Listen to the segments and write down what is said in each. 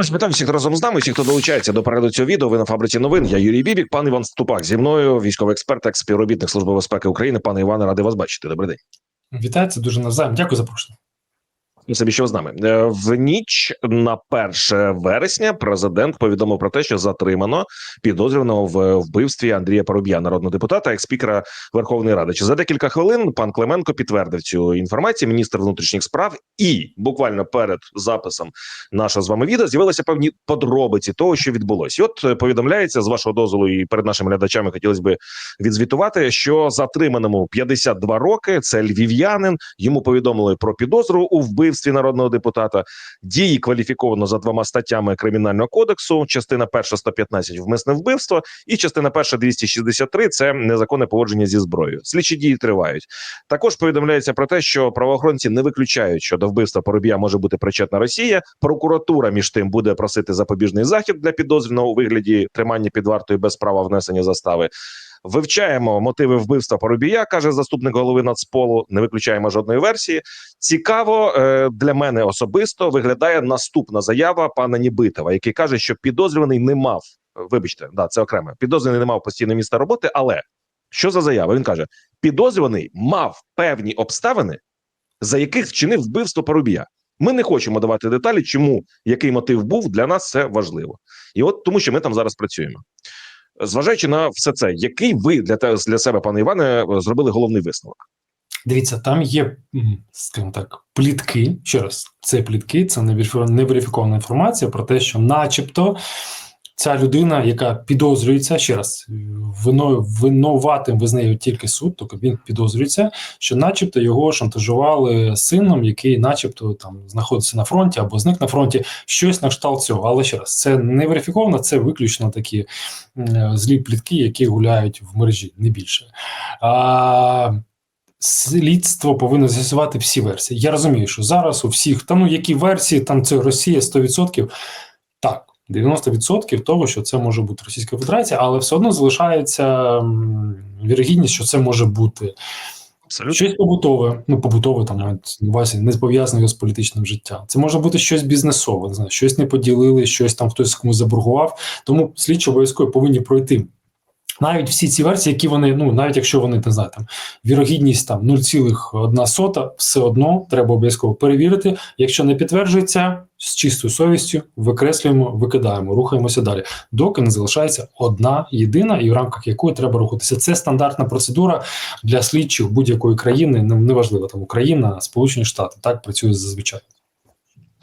Вітаю всіх разом з нами. Всіх, хто долучається до перегляду цього відео. Ви на фабриці новин. Я Юрій Бібік, пан Іван Ступак. Зі мною військовий експерт, екс співробітник служби безпеки України. Пане Іване, радий вас бачити. Добрий день. Вітаю, дуже навзаєм. Дякую за запрошення. Собі з нами Е, в ніч на 1 вересня. Президент повідомив про те, що затримано підозрюваного в вбивстві Андрія Парубія, народного депутата, як спікера Верховної Ради. Чи за декілька хвилин пан Клименко підтвердив цю інформацію? Міністр внутрішніх справ, і буквально перед записом нашого з вами відео з'явилися певні подробиці того, що відбулося. І От е, повідомляється з вашого дозволу, і перед нашими глядачами хотілося би відзвітувати, що затриманому 52 роки. Це львів'янин. Йому повідомили про підозру у вбивстві народного депутата. Дії кваліфіковано за двома статтями кримінального кодексу. Частина перша 115 – вмисне вбивство, і частина перша 263 – це незаконне поводження зі зброєю. Слідчі дії тривають. Також повідомляється про те, що правоохоронці не виключають, що до вбивства Поробія може бути причетна Росія. Прокуратура між тим буде просити запобіжний захід для підозрюваного у вигляді тримання під вартою без права внесення застави. Вивчаємо мотиви вбивства Поробія, каже заступник голови Нацполу. Не виключаємо жодної версії. Цікаво е, для мене особисто виглядає наступна заява пана Нібитова, який каже, що підозрюваний не мав. Вибачте, да, це окремо. Підозрюваний не мав постійне місце роботи. Але що за заява? Він каже: підозрюваний мав певні обставини, за яких вчинив вбивство Поробія. Ми не хочемо давати деталі, чому який мотив був для нас це важливо, і от тому, що ми там зараз працюємо. Зважаючи на все це, який ви для те для себе, пане Іване, зробили головний висновок? Дивіться, там є, скажімо так, плітки. Ще раз, це плітки, це неверифі- неверифікована інформація про те, що, начебто, ця людина, яка підозрюється, ще раз, виною винуватим визнає тільки суд, тобто він підозрюється, що, начебто, його шантажували сином, який, начебто, там знаходиться на фронті або зник на фронті, щось на кшталт цього. Але ще раз, це не верифіковано, це виключно такі м, злі плітки, які гуляють в мережі, не більше. А, Слідство повинно з'ясувати всі версії. Я розумію, що зараз у всіх, та ну які версії, там це Росія 100%. Так, 90% того, що це може бути Російська Федерація, але все одно залишається вірогідність, що це може бути Абсолютно щось побутове, ну побутове там навіть на увазі не пов'язане з політичним життям. Це може бути щось бізнесове, не знаю, щось не поділили, щось там хтось комусь заборгував. Тому слідчі обов'язково повинні пройти. Навіть всі ці версії, які вони, ну навіть якщо вони не знаю, там вірогідність там 0,1, все одно треба обов'язково перевірити. Якщо не підтверджується, з чистою совістю викреслюємо, викидаємо, рухаємося далі, доки не залишається одна єдина, і в рамках якої треба рухатися. Це стандартна процедура для слідчих будь-якої країни. не- Неважливо там Україна, Сполучені Штати так працює зазвичай.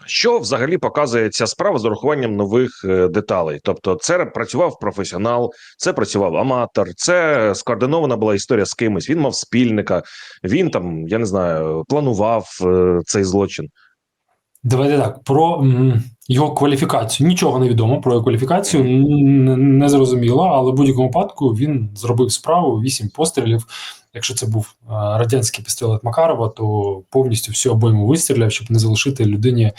Що взагалі показує ця справа з урахуванням нових е, деталей. Тобто, це працював професіонал, це працював аматор, це скоординована була історія з кимось. Він мав спільника, він там, я не знаю, планував е, цей злочин. Давайте так про його кваліфікацію. Нічого не відомо про його кваліфікацію, не зрозуміло, але в будь-якому випадку він зробив справу вісім пострілів. Якщо це був е, радянський пістолет Макарова, то повністю всю обойму вистріляв, щоб не залишити людині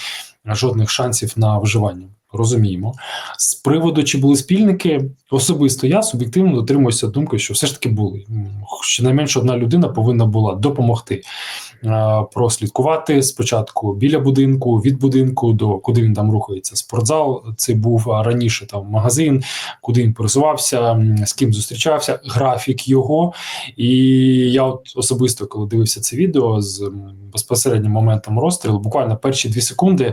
жодних шансів на виживання. Розуміємо. З приводу, чи були спільники, особисто я суб'єктивно дотримуюся думки, що все ж таки були. Щонайменше одна людина повинна була допомогти прослідкувати спочатку біля будинку, від будинку до куди він там рухається. Спортзал це був раніше там магазин, куди він пересувався, з ким зустрічався, графік його. І я от особисто, коли дивився це відео з безпосереднім моментом розстрілу, буквально перші дві секунди е,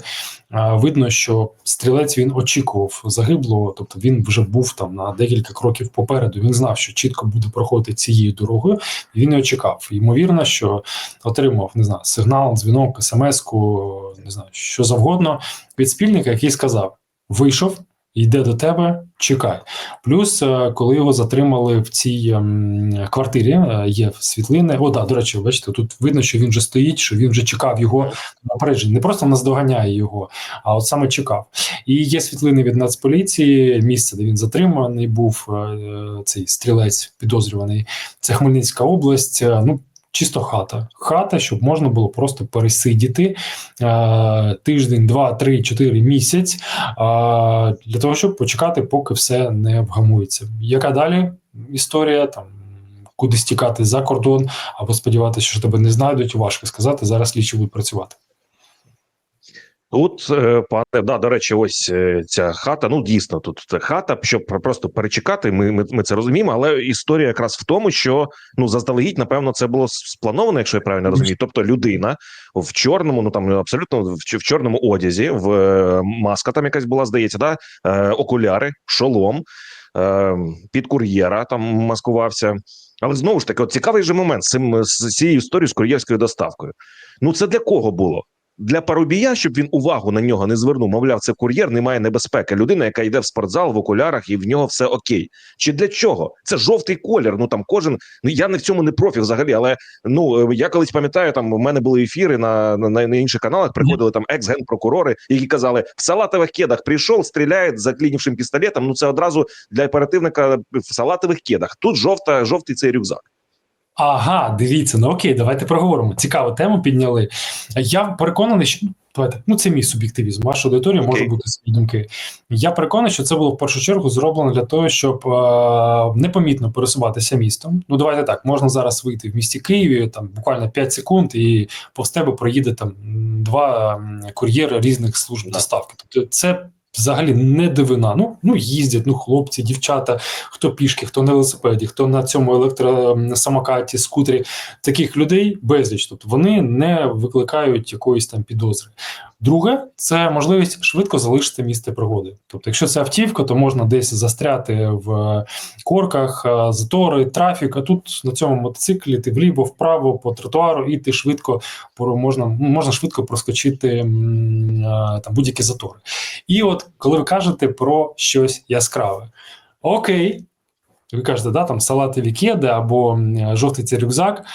видно, що стрілець він очікував загиблого, тобто він вже був там на декілька кроків попереду. Він знав, що чітко буде проходити цією дорогою. Він не очікав. Ймовірно, що отримав не знаю, сигнал, дзвінок, смс-ку, не знаю, що завгодно від спільника, який сказав: вийшов. Йде до тебе, чекай. Плюс, е, коли його затримали в цій ем, квартирі, е, є світлини. О, да, до речі, бачите, тут видно, що він вже стоїть, що він вже чекав його напередження. Не просто наздоганяє його, а от саме чекав. І є світлини від Нацполіції, місце, де він затриманий, був е, цей стрілець підозрюваний. Це Хмельницька область. Ну, чисто хата. Хата, щоб можна було просто пересидіти е, тиждень, два, три, чотири місяць е, для того, щоб почекати, поки все не вгамується. Яка далі історія там? Куди стікати за кордон, або сподіватися, що тебе не знайдуть, важко сказати. Зараз слідчі будуть працювати. От, е, пане, да, до речі, ось е, ця хата. Ну дійсно, тут це хата, щоб просто перечекати. Ми, ми, ми це розуміємо. Але історія якраз в тому, що ну заздалегідь, напевно, це було сплановано, якщо я правильно розумію. Тобто людина в чорному, ну там абсолютно в, в чорному одязі, в е, маска там якась була, здається, да? окуляри, шолом, під кур'єра там маскувався. Але знову ж таки, от цікавий же момент з цією історією з кур'єрською доставкою. Ну це для кого було? Для парубія, щоб він увагу на нього не звернув, мовляв, це кур'єр, немає небезпеки. Людина, яка йде в спортзал в окулярах, і в нього все окей. Чи для чого? Це жовтий колір. Ну там кожен. Ну я не в цьому не профі взагалі. Але ну е, я колись пам'ятаю, там у мене були ефіри на, на, на інших каналах. Приходили там екс-генпрокурори, які казали, в салатових кедах прийшов, стріляє заклінівшим пістолетом. Ну це одразу для оперативника в салатових кедах. Тут жовта, жовтий цей рюкзак. Ага, дивіться, ну окей, давайте проговоримо. Цікаву тему підняли. Я переконаний, що давайте, ну це мій суб'єктивізм. Ваша аудиторія може бути свої думки. Я переконаний, що це було в першу чергу зроблено для того, щоб е, непомітно пересуватися містом. Ну давайте так, можна зараз вийти в місті Києві, там буквально 5 секунд, і повз тебе проїде там два кур'єри різних служб Да. доставки. Тобто це. Взагалі не дивина. Ну, ну їздять, ну хлопці, дівчата, хто пішки, хто на велосипеді, хто на цьому електросамокаті, скутері. Таких людей безліч. Тобто вони не викликають якоїсь там підозри. Друге, це можливість швидко залишити місце пригоди. Тобто, якщо це автівка, то можна десь застряти в корках, е, затори, трафік. А тут на цьому мотоциклі ти вліво, вправо по тротуару, і ти швидко можна, можна швидко проскочити е, там будь-які затори. І от коли ви кажете про щось яскраве, окей, ви кажете, да, там салатові кеди або жовтий цей рюкзак.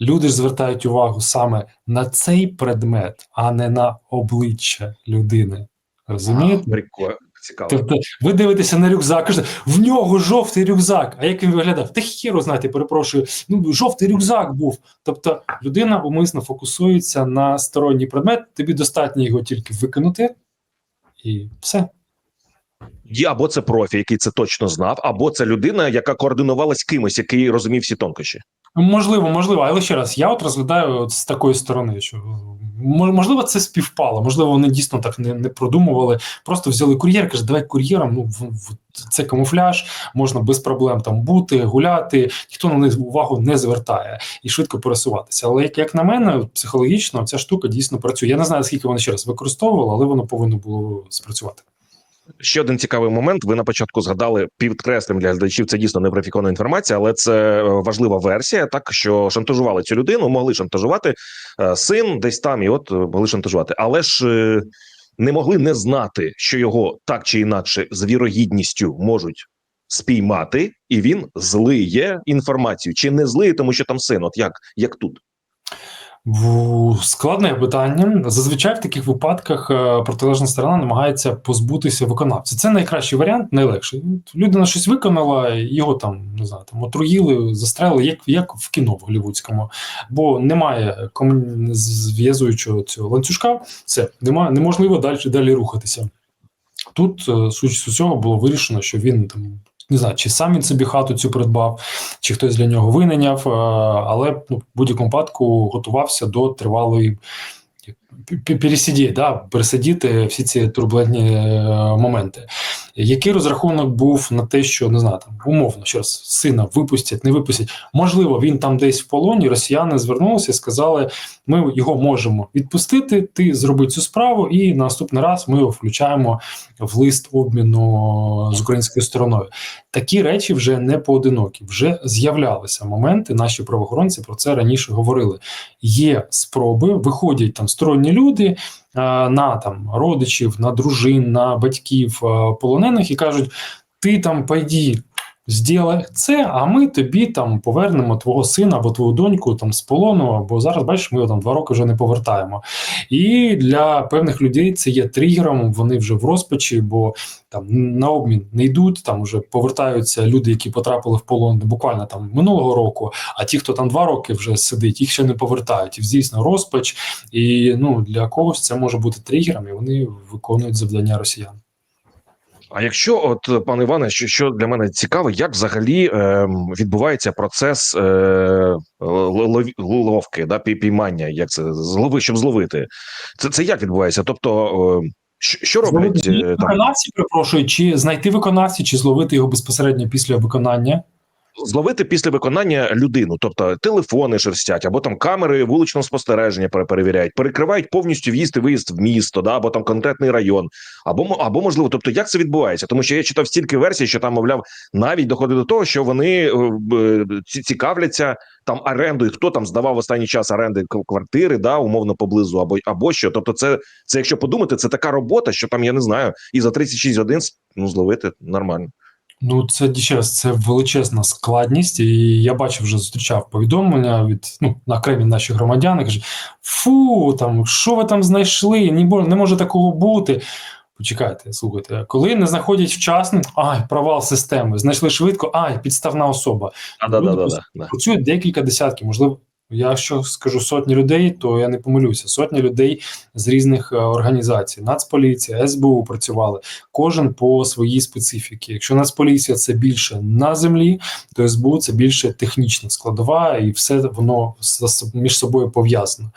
Люди ж звертають увагу саме на цей предмет, а не на обличчя людини. Розумієте? Прикольно, цікаво. Тобто ви дивитеся на рюкзак, кажете, в нього жовтий рюкзак. А як він виглядав? Та хіро, знаєте, перепрошую. Ну, жовтий рюкзак був. Тобто людина умисно фокусується на сторонній предмет, тобі достатньо його тільки викинути, і все. Або це профі, який це точно знав, або це людина, яка координувалась кимось, який розумів всі тонкощі. Можливо, можливо, але ще раз, я от розглядаю от з такої сторони, що мо- можливо це співпало, можливо, вони дійсно так не, не продумували. Просто взяли кур'єр, каже, давай кур'єром. Ну в, це камуфляж, можна без проблем там бути, гуляти, ніхто на них увагу не звертає і швидко пересуватися. Але як, як на мене, психологічно ця штука дійсно працює. Я не знаю, скільки вони ще раз використовували, але воно повинно було спрацювати. Ще один цікавий момент. Ви на початку згадали підкреслим для глядачів. Це дійсно не профіконна інформація, але це е, важлива версія. Так що шантажували цю людину, могли шантажувати е, син десь там, і от е, могли шантажувати, але ж не могли не знати, що його так чи інакше з вірогідністю можуть спіймати, і він злиє інформацію. Чи не злиє, тому що там син? От як, як тут? Складне питання. Зазвичай в таких випадках е, протилежна сторона намагається позбутися виконавця. Це найкращий варіант, найлегший. Людина щось виконала, його там не знаю, там отруїли, застрелили, як, як в кіно в голівудському. Бо немає комун- зв'язуючого цього ланцюжка, це немає, неможливо далі далі рухатися. Тут, е, судячи з усього, було вирішено, що він там. Не знаю, чи сам він собі хату цю придбав, чи хтось для нього винайняв, е, але ну, в будь-якому випадку готувався до тривалої пересидіти, да, пересидіти всі ці турбулентні е, моменти. Який розрахунок був на те, що не знаю, там умовно що раз сина випустять, не випустять? Можливо, він там десь в полоні. Росіяни звернулися і сказали: ми його можемо відпустити. Ти зроби цю справу, і наступний раз ми його включаємо в лист обміну з українською стороною. Такі речі вже не поодинокі, вже з'являлися моменти. Наші правоохоронці про це раніше говорили. Є спроби, виходять там сторонні люди е, на там родичів, на дружин, на батьків е, полонених і кажуть: ти там пойди. Зділай це, а ми тобі там повернемо твого сина або твою доньку там з полону, або зараз бачиш, ми його там два роки вже не повертаємо. І для певних людей це є тригером. Вони вже в розпачі, бо там на обмін не йдуть. Там вже повертаються люди, які потрапили в полон буквально там минулого року. А ті, хто там два роки вже сидить, їх ще не повертають. Звісно, розпач. І ну для когось це може бути тригером, і вони виконують завдання росіян. А якщо, от пане Іване, що, що для мене цікаво, як взагалі е, відбувається процес е, лов- ловки, да, пій- піймання, як це злови, щоб зловити? Це, це як відбувається? Тобто, е, що, роблять е, виконавці, перепрошую, чи знайти виконавця, чи зловити його безпосередньо після виконання. Зловити після виконання людину, тобто телефони шерстять, або там камери вуличного спостереження перевіряють, перекривають повністю в'їзд і виїзд в місто, да, або там конкретний район, або або можливо, тобто як це відбувається? Тому що я читав стільки версій, що там, мовляв, навіть доходить до того, що вони е, ці- цікавляться там орендою, хто там здавав в останній час оренди квартири, да, умовно поблизу, або або що. Тобто, це, це якщо подумати, це така робота, що там я не знаю, і за 36 годин ну зловити нормально. Ну, це ще раз, це величезна складність, і я бачив, вже зустрічав повідомлення від ну, на окремі наші громадяни. Каже: фу, там що ви там знайшли? Ні, бо- не може такого бути. Почекайте, слухайте, коли не знаходять вчасно, ай, провал системи, знайшли швидко, ай, підставна особа. А, да, да, да, да, да. Працюють декілька десятків, можливо. Я що скажу сотні людей, то я не помилюся. Сотні людей з різних е, організацій. Нацполіція, СБУ працювали, кожен по своїй специфіці. Якщо Нацполіція це більше на землі, то СБУ це більше технічна складова, і все воно між собою пов'язано.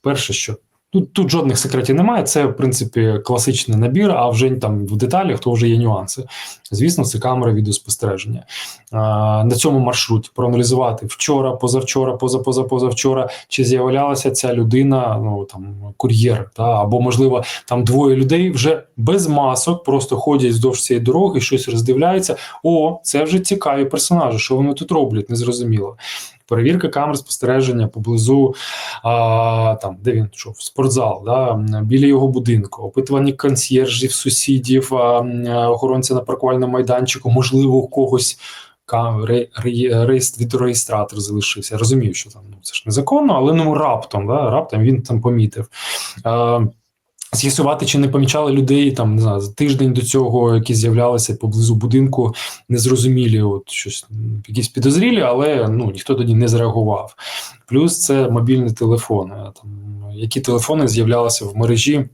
Перше, що тут, тут жодних секретів немає. Це в принципі класичний набір, а вже там в деталях то вже є нюанси. Звісно, це камери відеоспостереження. На цьому маршруті проаналізувати вчора, позавчора, позапоза, позавчора, чи з'являлася ця людина, ну там кур'єр, та або можливо там двоє людей вже без масок, просто ходять вздовж цієї дороги, щось роздивляються. О, це вже цікаві персонажі. Що вони тут роблять? Незрозуміло. Перевірка камер спостереження поблизу а, там, де він в спортзал, да, біля його будинку, опитування консьєржів, сусідів, охоронця на паркувальному майданчику, можливо, у когось ре, ре, реєс- відеореєстратор залишився. Я розумію, що там ну, це ж незаконно, але ну раптом, да, раптом він там помітив. А, З'ясувати, чи не помічали людей там не знаю, за тиждень до цього, які з'являлися поблизу будинку, незрозумілі, от щось якісь підозрілі, але ну ніхто тоді не зреагував. Плюс це мобільні телефони. Там які телефони з'являлися в мережі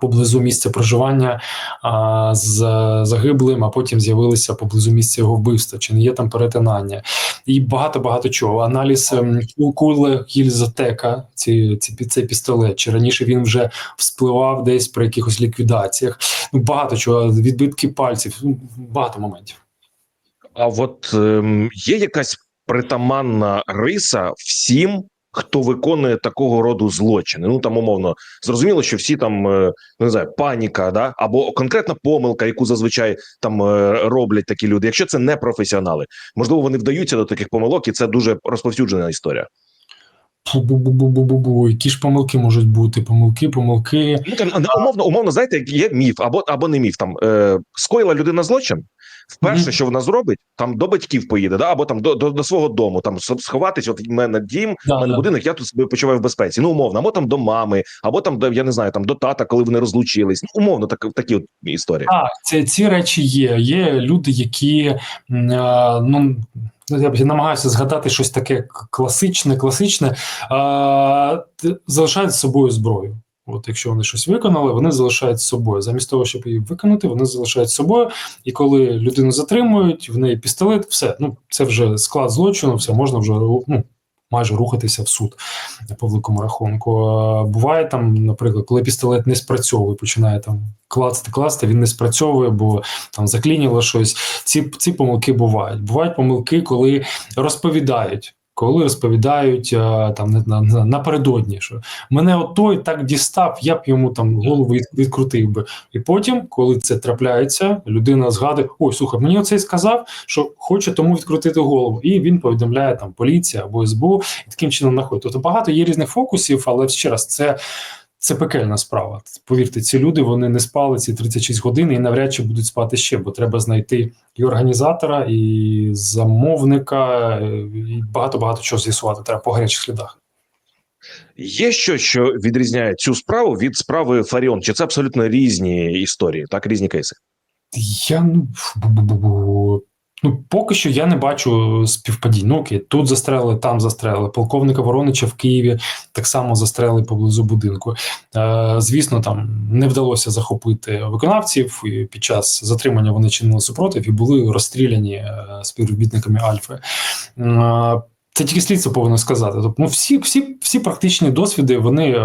поблизу місця проживання а, з загиблим, а потім з'явилися поблизу місця його вбивства, чи не є там перетинання, і багато багато чого. Аналіз ем, куле гільзотека, ці, ці цей пістолет, чи раніше він вже вспливав десь при якихось ліквідаціях. Ну багато чого, відбитки пальців, ну, багато моментів. А от ем, є якась притаманна риса всім, хто виконує такого роду злочини. Ну там умовно зрозуміло, що всі там е, не знаю, паніка, да або конкретна помилка, яку зазвичай там е, роблять такі люди. Якщо це не професіонали, можливо, вони вдаються до таких помилок, і це дуже розповсюджена історія. Бу-бу-бу-бу-бу-бу, які ж помилки можуть бути? Помилки, помилки. Ну там умовно, умовно, знаєте, є міф або або не міф. Там е, скоїла людина злочин. Вперше, що вона зробить, там до батьків поїде, да, або там до, до, до свого дому, там сховатись. От в мене дім, Да, в мене да. будинок, я тут себе почуваю в безпеці. Ну, умовно, або там до мами, або там до я не знаю, там до тата, коли вони розлучились. Ну, умовно, так такі от історії. Так, це ці речі є. Є люди, які м, ну. Я б- намагаюся згадати щось таке класичне, класичне, залишають з собою зброю. От якщо вони щось виконали, вони залишають з собою. Замість того, щоб її виконати, вони залишають з собою. І коли людину затримують, в неї пістолет, все, ну це вже склад злочину, все можна вже ну, майже рухатися в суд по великому рахунку. А, Буває там, наприклад, коли пістолет не спрацьовує, починає там клацати, класти, він не спрацьовує, бо там заклініло щось. Ці, ці помилки бувають. Бувають помилки, коли розповідають. Коли розповідають там не- на, на, напередодні, що мене от той так дістав, я б йому там голову відкрутив би. І потім, коли це трапляється, людина згадує: ой, слухай, мені оцей сказав, що хоче тому відкрутити голову, і він повідомляє там поліція або СБУ, і таким чином знаходить. Тобто багато є різних фокусів, але ще раз, це, це пекельна справа. Повірте, ці люди вони не спали ці 36 годин і навряд чи будуть спати ще, бо треба знайти і організатора, і замовника, е, і багато багато чого з'ясувати. Треба по гарячих слідах. Є щось, що відрізняє цю справу від справи Фаріон? Чи це абсолютно різні історії, так різні кейси? Я ну. Ну, поки що я не бачу співпадінь. Ну окей, тут застрелили, там застрелили. Полковника Воронича в Києві так само застрелили поблизу будинку. Е, звісно, там не вдалося захопити виконавців. І під час затримання вони чинили супротив і були розстріляні е, співробітниками Альфи. Е, це тільки слідство повинно сказати. Тобто, ну, всі, всі, всі практичні досвіди вони, е,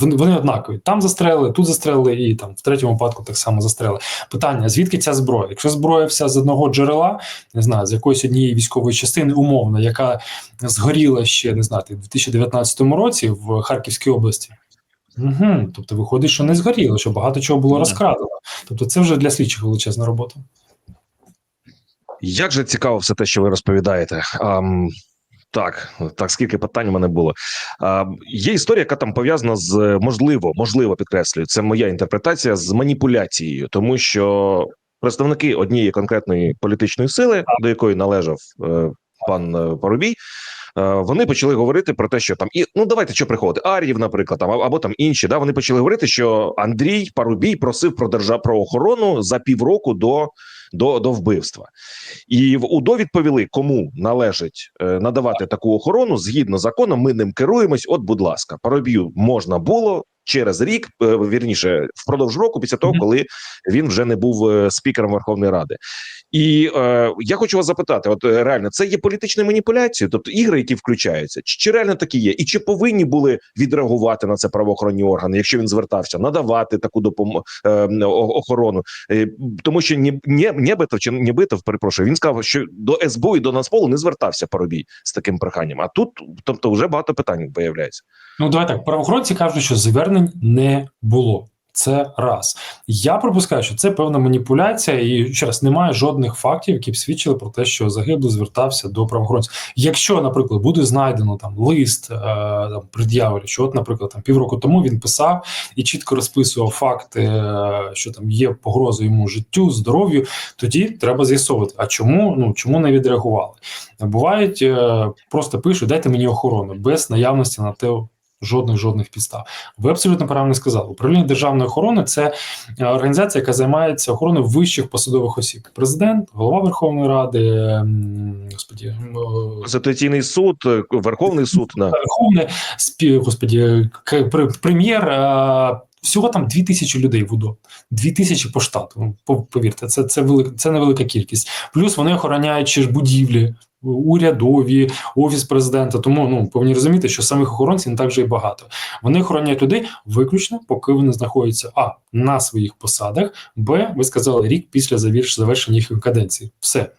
вони, вони однакові. Там застрелили, тут застрелили, і там в третьому випадку так само застрелили. Питання: звідки ця зброя? Якщо зброя вся з одного джерела, не знаю, з якоїсь однієї військової частини, умовно, яка згоріла ще не знаю, в 2019 році в Харківській області. Угу, тобто виходить, що не згоріло, що багато чого було розкрадено. Тобто, це вже для слідчих величезна робота. Як же цікаво все те, що ви розповідаєте. Ам, так, так, скільки питань у мене було. А, є історія, яка там пов'язана з можливо, можливо, підкреслюю, це моя інтерпретація з маніпуляцією, тому що представники однієї конкретної політичної сили, до якої належав е, пан е, Парубій. е, Вони почали говорити про те, що там і ну давайте що приходити. Ар'їв, наприклад, там або там інші. Да, вони почали говорити, що Андрій Парубій просив про держав про охорону за півроку до, до, до вбивства. І в УДО відповіли, кому належить е, надавати таку охорону згідно закону. Ми ним керуємось. От, будь ласка, пароб'ю можна було через рік, е, вірніше, впродовж року, після того, коли він вже не був е, спікером Верховної Ради. І е, я хочу вас запитати: от е, реально, це є політичною маніпуляцією, тобто ігри, які включаються, чи, чи реально такі є, і чи повинні були відреагувати на це правоохоронні органи, якщо він звертався, надавати таку допомогу е, охорону, Е, тому що ні, ні, Нєбитов чи Нєбитов, перепрошую, він сказав, що до СБУ і до Нацполу не звертався Парубій з таким проханням. А тут, тобто, вже багато питань появляється. Ну, давай так. Правоохоронці кажуть, що звернень не було. Це раз. Я припускаю, що це певна маніпуляція, і ще раз немає жодних фактів, які б свідчили про те, що загиблий звертався до правоохоронців. Якщо, наприклад, буде знайдено там лист е, там, пред'явлю, що, от, наприклад, там півроку тому він писав і чітко розписував факти, е, що там є погроза йому життю, здоров'ю, тоді треба з'ясовувати, а чому ну чому не відреагували. Бувають е, просто пишуть, дайте мені охорону без наявності на те жодних жодних підстав. Ви абсолютно правильно сказали. Управління державної охорони це е, організація, яка займається охороною вищих посадових осіб. Президент, голова Верховної Ради, ем, господі, ем, е, Конституційний суд, е, Верховний суд спі, господі, прем'єр. Всього там дві тисячі людей в УДО, тисячі по штату. Ну, Повірте, це, це, велика, це невелика кількість. Плюс вони охороняють ще ж будівлі, урядові, офіс президента. Тому ну повинні розуміти, що самих охоронців не так вже і багато. Вони охороняють людей виключно, поки вони знаходяться а на своїх посадах, б, ви сказали, рік після завершення їх каденції. Все.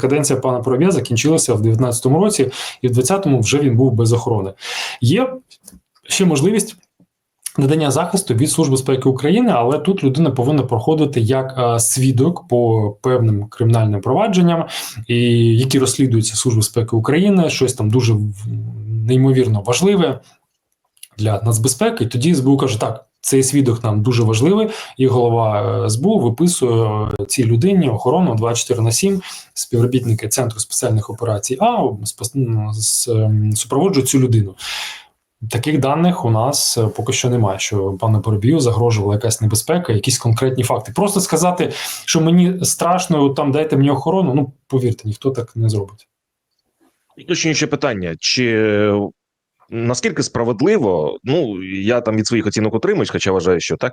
Каденція пана Пороб'я закінчилася в 19-му році, і в 20-му вже він був без охорони. Є ще можливість. Надання захисту від Служби безпеки України, але тут людина повинна проходити як е, свідок по певним кримінальним провадженням, і які розслідуються Служби безпеки України, щось там дуже неймовірно важливе для нацбезпеки. І тоді СБУ каже: так, цей свідок нам дуже важливий, і голова е, СБУ виписує е, цій людині охорону 24 на 7, співробітники Центру спеціальних операцій А ем, супроводжують цю людину. Таких даних у нас е, поки що немає, що пану Поробію загрожувала якась небезпека, якісь конкретні факти. Просто сказати, що мені страшно, там дайте мені охорону. Ну повірте, ніхто так не зробить. Уточнююче питання: чи наскільки справедливо? Ну я там від своїх оцінок утримуюсь, хоча вважаю, що так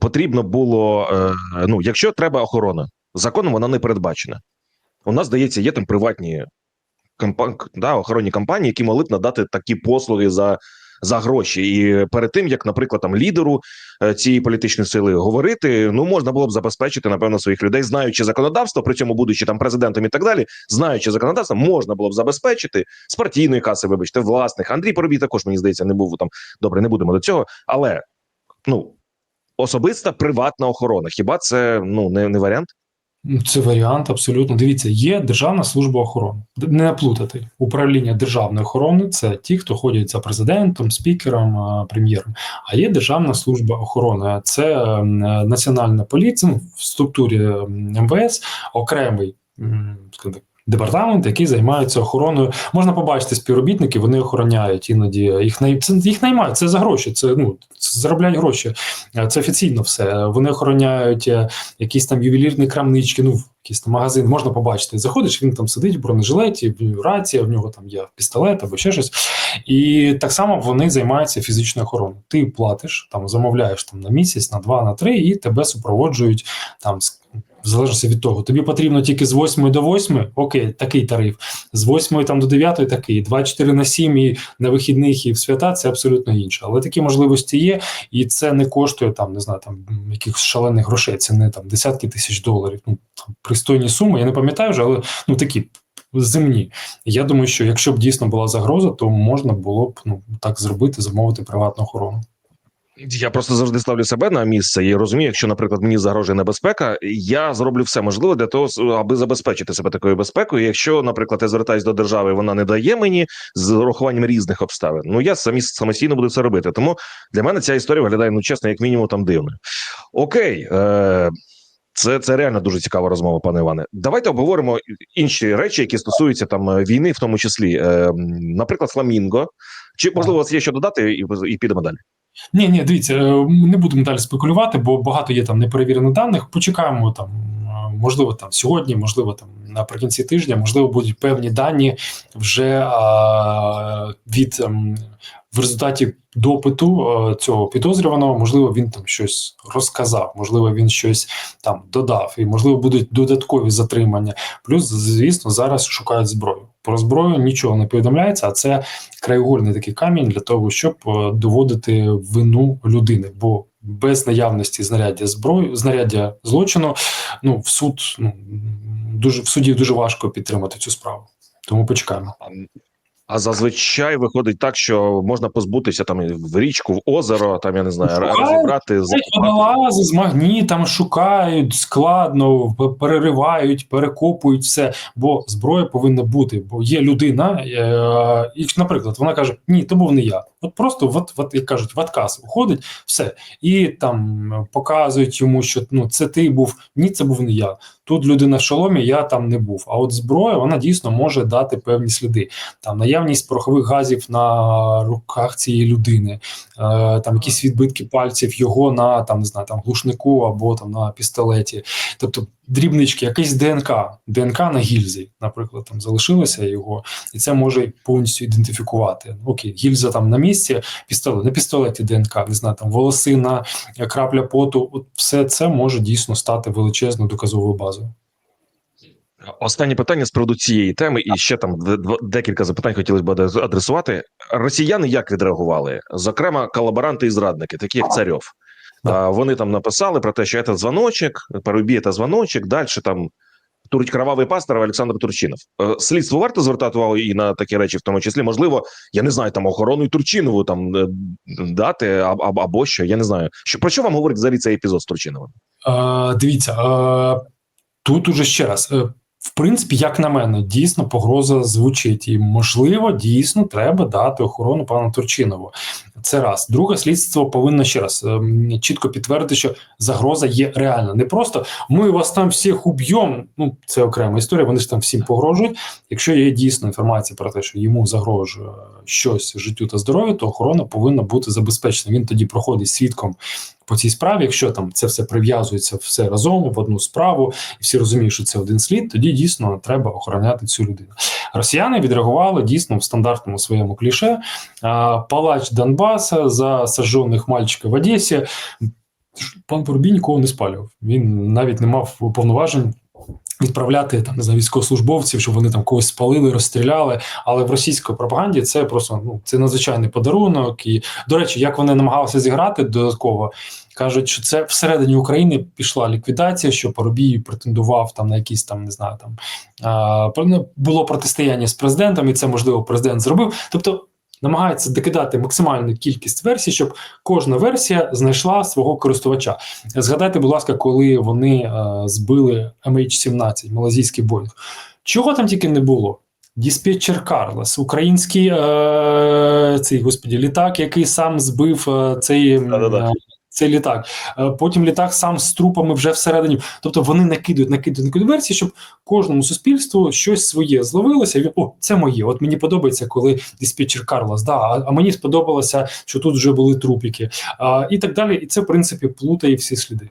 потрібно було. Е, ну, якщо треба охорона, законом вона не передбачена. У нас здається, є там приватні компа- да, охоронні компанії, які могли б надати такі послуги за. За гроші, і перед тим як, наприклад, там лідеру е, цієї політичної сили говорити, ну можна було б забезпечити напевно своїх людей, знаючи законодавство, при цьому будучи там президентом і так далі, знаючи законодавство, можна було б забезпечити з партійної каси, вибачте, власних. Андрій Поробій також мені здається, не був там добре, не будемо до цього. Але ну особиста приватна охорона. Хіба це ну не, не варіант? Ну, Це варіант абсолютно. Дивіться, є Державна служба охорони. Не наплутати. Управління державної охорони це ті, хто ходять за президентом, спікером, прем'єром. А є Державна служба охорони. Це національна поліція ну, в структурі МВС, окремий так, департамент, який займається охороною. Можна побачити співробітники, вони охороняють іноді їх най... це, їх наймають. Це за гроші. Це ну це заробляють гроші. Е, Це офіційно все. Вони охороняють е, якісь там ювелірні крамнички. Ну якийсь там магазин можна побачити. Заходиш, він там сидить в бронежилеті, в рація, в нього там є пістолет або ще щось. І так само вони займаються фізичною охороною. Ти платиш, там замовляєш там на місяць, на два, на три, і тебе супроводжують там. В залежності від того, тобі потрібно тільки з 8 до 8, окей, такий тариф. З 8 там до 9 такий, 24 на 7 і на вихідних і в свята це абсолютно інше. Але такі можливості є, і це не коштує там, не знаю, там якихось шалених грошей. Це не там десятки тисяч доларів. Ну там пристойні суми. Я не пам'ятаю вже, але ну такі земні. Я думаю, що якщо б дійсно була загроза, то можна було б ну так зробити, замовити приватну охорону. Я просто завжди ставлю себе на місце і розумію, якщо, наприклад, мені загрожує небезпека, я зроблю все можливе для того, аби забезпечити себе такою безпекою. Якщо, наприклад, я звертаюся до держави, вона не дає мені з урахуванням різних обставин. Ну я самі самостійно буду це робити. Тому для мене ця історія виглядає ну чесно, як мінімум там дивною. Окей, е, це, це реально дуже цікава розмова, пане Іване. Давайте обговоримо інші речі, які стосуються там війни, в тому числі, е, наприклад, фламінго. Чи можливо у вас є що додати, і, і підемо далі? Ні, ні, дивіться, е, не будемо далі спекулювати, бо багато є там неперевірених даних. Почекаємо там, е, можливо, там сьогодні, можливо, там наприкінці тижня, можливо, будуть певні дані вже а, від ем, в результаті допиту е, цього підозрюваного, можливо, він там щось розказав, можливо, він щось там додав, і можливо будуть додаткові затримання. Плюс, звісно, зараз шукають зброю. Про зброю нічого не повідомляється, а це краєугольний такий камінь для того, щоб е, доводити вину людини. Бо без наявності знаряддя зброї, знаряддя злочину, ну в суд ну дуже в суді дуже важко підтримати цю справу. Тому почекаємо. А- зазвичай виходить так, що можна позбутися там в річку, в озеро, там я не знаю, Шукають, розібрати, закопати. Водолази з магнітом шукають складно, переривають, перекопують все. Бо зброя повинна бути. Бо є людина, е, і, наприклад, вона каже: Ні, то був не я. От просто, от, от, як кажуть, в отказ виходить, все. І там показують йому, що ну це ти був, ні, це був не я. Тут людина в шоломі, я там не був. А от зброя вона дійсно може дати певні сліди. Там наявність порохових газів на руках цієї людини, е, там якісь відбитки пальців його на там не знаю, там глушнику або там на пістолеті. Тобто дрібнички, якийсь ДНК, ДНК на гільзі, наприклад, там залишилося його, і це може повністю ідентифікувати. Окей, гільза там на місці, пістолет на пістолеті ДНК, не знаю, там волосина, крапля поту. От все це може дійсно стати величезною доказовою базою. Останнє питання з приводу цієї теми, і ще там декілька запитань хотілося б адресувати. Росіяни як відреагували? Зокрема, колаборанти і зрадники, такі як Царьов. Да. Вони там написали про те, що це дзвоночок, Парубій – це дзвоночок, далі там Тур- кровавий пастор Олександр Турчинов. Е, Слідство варто звертати увагу і на такі речі, в тому числі, можливо, я не знаю, там охорону і Турчинову там е, дати або, що. Я не знаю. Що про що вам говорить взагалі цей епізод з Турчиновим? Е, дивіться, е, тут уже ще раз. В принципі, як на мене, дійсно погроза звучить, і можливо, дійсно треба дати охорону пану Турчинову. Це раз. Друге, слідство повинно ще раз ем, чітко підтвердити, що загроза є реальна. Не просто ми вас там всіх уб'ємо. Ну це окрема історія. Вони ж там всім погрожують. Якщо є дійсно інформація про те, що йому загрожує щось життю та здоров'ю, то охорона повинна бути забезпечена. Він тоді проходить свідком по цій справі. Якщо там це все прив'язується все разом в одну справу, і всі розуміють, що це один слід, тоді дійсно треба охороняти цю людину. Росіяни відреагували дійсно в стандартному своєму кліше. Палач Донбаса за сажених мальчика в Одесі. Пан Порубій нікого не спалював. Він навіть не мав повноважень. Відправляти там не знаю, військовослужбовців, щоб вони там когось спалили, розстріляли. Але в російській пропаганді це просто ну це надзвичайний подарунок. І до речі, як вони намагалися зіграти додатково, кажуть, що це всередині України пішла ліквідація, що Парубій претендував там на якісь там не знаю, там а, ну, було протистояння з президентом, і це можливо президент зробив. Тобто намагається докидати максимальну кількість версій, щоб кожна версія знайшла свого користувача. Згадайте, будь ласка, коли вони е, збили MH17, малазійський Боїнг. Чого там тільки не було? Діспетчер Карлос, український е, цей господі літак, який сам збив е, цей е, цей літак. Е, Потім літак сам з трупами вже всередині. Тобто вони накидують, накидують, накидують версії, щоб кожному суспільству щось своє зловилося. І він, О, це моє. От мені подобається, коли диспетчер Карлос. Да, а, мені сподобалося, що тут вже були трупіки. А, і так далі. І це, в принципі, плутає всі сліди.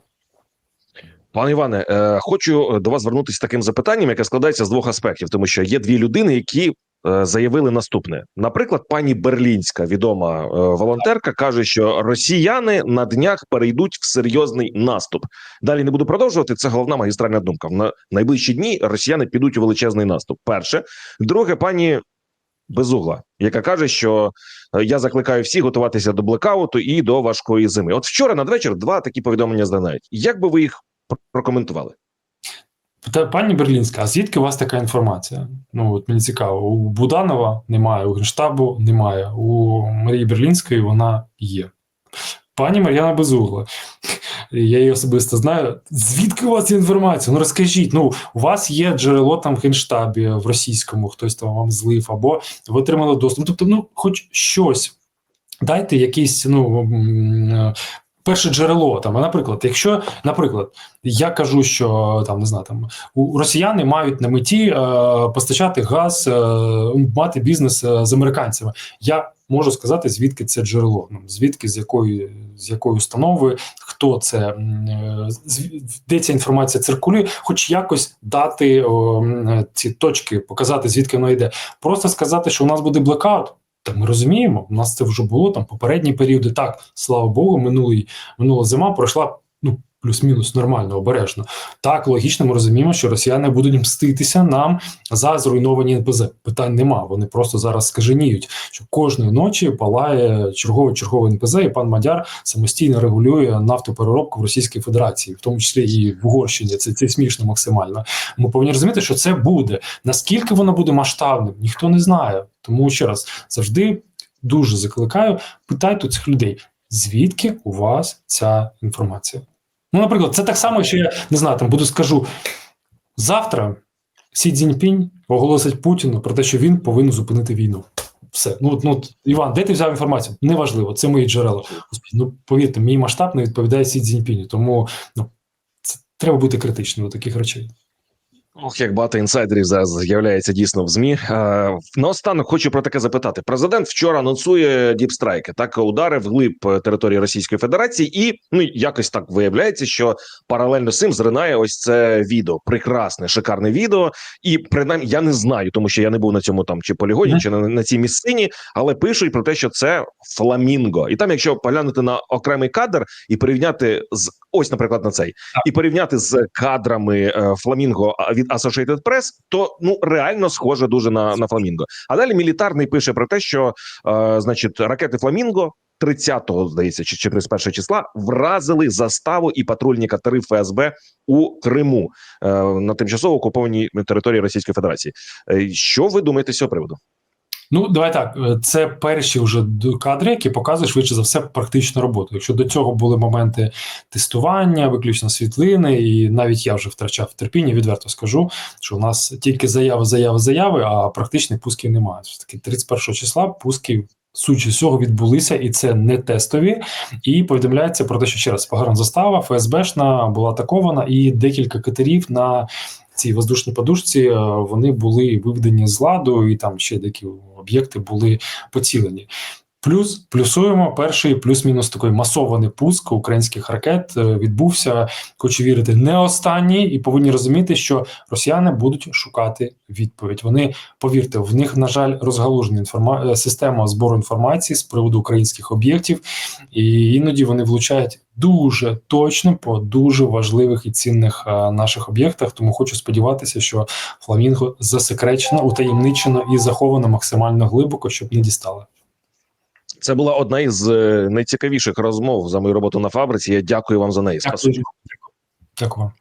Пане Іване, е, хочу до вас звернутися таким запитанням, яке складається з двох аспектів, тому що є дві людини, які заявили наступне. Наприклад, пані Берлінська, відома е, волонтерка, каже, що росіяни на днях перейдуть в серйозний наступ. Далі не буду продовжувати. Це головна магістральна думка. На найближчі дні росіяни підуть у величезний наступ. Перше, друге, пані Безугла, яка каже, що е, я закликаю всіх готуватися до блекауту і до важкої зими. От вчора надвечір два такі повідомлення зданають. Як би ви їх прокоментували? Пані Берлінська, а звідки у вас така інформація? Ну от мені цікаво, у Буданова немає, у Генштабу немає, у Марії Берлінської вона є. Пані Мар'яна Безугла, я її особисто знаю. Звідки у вас ця інформація? Ну розкажіть. Ну, у вас є джерело там в Генштабі в російському, хтось там вам злив, або ви отримали доступ. Тобто, ну, хоч щось. Дайте якийсь, ну. Перше джерело там, наприклад, якщо, наприклад, я кажу, що там не знаю, там у росіяни мають на меті е, постачати газ, е, мати бізнес е, з американцями. Я можу сказати, звідки це джерело, ну, звідки з якої з якої установи, хто це, е, де ця інформація циркулює, хоч якось дати о, е, ці точки, показати звідки воно йде. Просто сказати, що у нас буде блекаут. Та ми розуміємо, у нас це вже було там попередні періоди. Так, слава Богу, минулий минула зима пройшла ну плюс-мінус нормально, обережно. Так, логічно, ми розуміємо, що росіяни будуть мститися нам за зруйновані НПЗ. Питань нема. Вони просто зараз скаженіють, що кожної ночі палає черговий черговий НПЗ, і пан Мадяр самостійно регулює нафтопереробку в Російській Федерації, в тому числі і в Угорщині. Це, це смішно максимально. Ми повинні розуміти, що це буде. Наскільки воно буде масштабним, ніхто не знає. Тому ще раз завжди дуже закликаю, питайте цих людей, звідки у вас ця інформація. Ну, наприклад, це так само, що я не знаю, там буду скажу завтра. Сі Цзіньпінь оголосить Путіну про те, що він повинен зупинити війну. Все. Ну, ну Іван, де ти взяв інформацію? Неважливо, це мої джерела. Ну повірте, мій масштаб не відповідає Сі Цзіньпіню, тому ну, це треба бути критичним до таких речей. Ох, як багато інсайдерів зараз з'являється дійсно в змі. Е, наостанок хочу про таке запитати. Президент вчора анонсує діпстрайки, так удари вглиб е, території Російської Федерації, і ну якось так виявляється, що паралельно з цим зринає ось це відео. Прекрасне, шикарне відео. І принаймні я не знаю, тому що я не був на цьому там чи полігоні, чи на, на цій місцині, але пишуть про те, що це фламінго. І там, якщо поглянути на окремий кадр і порівняти з ось, наприклад, на цей, і порівняти з кадрами е, фламінго а, від Associated Press, то ну реально схоже дуже на, на фламінго. А далі мілітарний пише про те, що е, значить ракети Фламінго. 30-го, здається, чи чи 31 числа вразили заставу і патрульні катери ФСБ у Криму е, на тимчасово окупованій території Російської Федерації. Е, що ви думаєте з цього приводу? Ну, давай так. е, Це перші вже кадри, які показують швидше за все практичну роботу. Якщо до цього були моменти тестування, виключно світлини, і навіть я вже втрачав терпіння, відверто скажу, що у нас тільки заяви, заяви, заяви, а практичних пусків немає. Таки 31 числа пуски. Суть всього відбулися, і це не тестові. І повідомляється про те, що ще раз погранзастава ФСБшна була атакована, і декілька катерів на цій воздушній подушці е, вони були виведені з ладу, і там ще деякі об'єкти були поцілені. Плюс плюсуємо перший плюс-мінус такий масований пуск українських ракет е, відбувся. Хочу вірити, не останній, і повинні розуміти, що росіяни будуть шукати відповідь. Вони повірте, в них на жаль розгалужена інформа... е, система збору інформації з приводу українських об'єктів, і іноді вони влучають дуже точно по дуже важливих і цінних е, наших об'єктах. Тому хочу сподіватися, що фламінго засекречено, утаємничено і заховано максимально глибоко, щоб не дістали. Це була одна із е, найцікавіших розмов за мою роботу на фабриці. Я дякую вам за неї. Спасибо. Дякую. Дякую.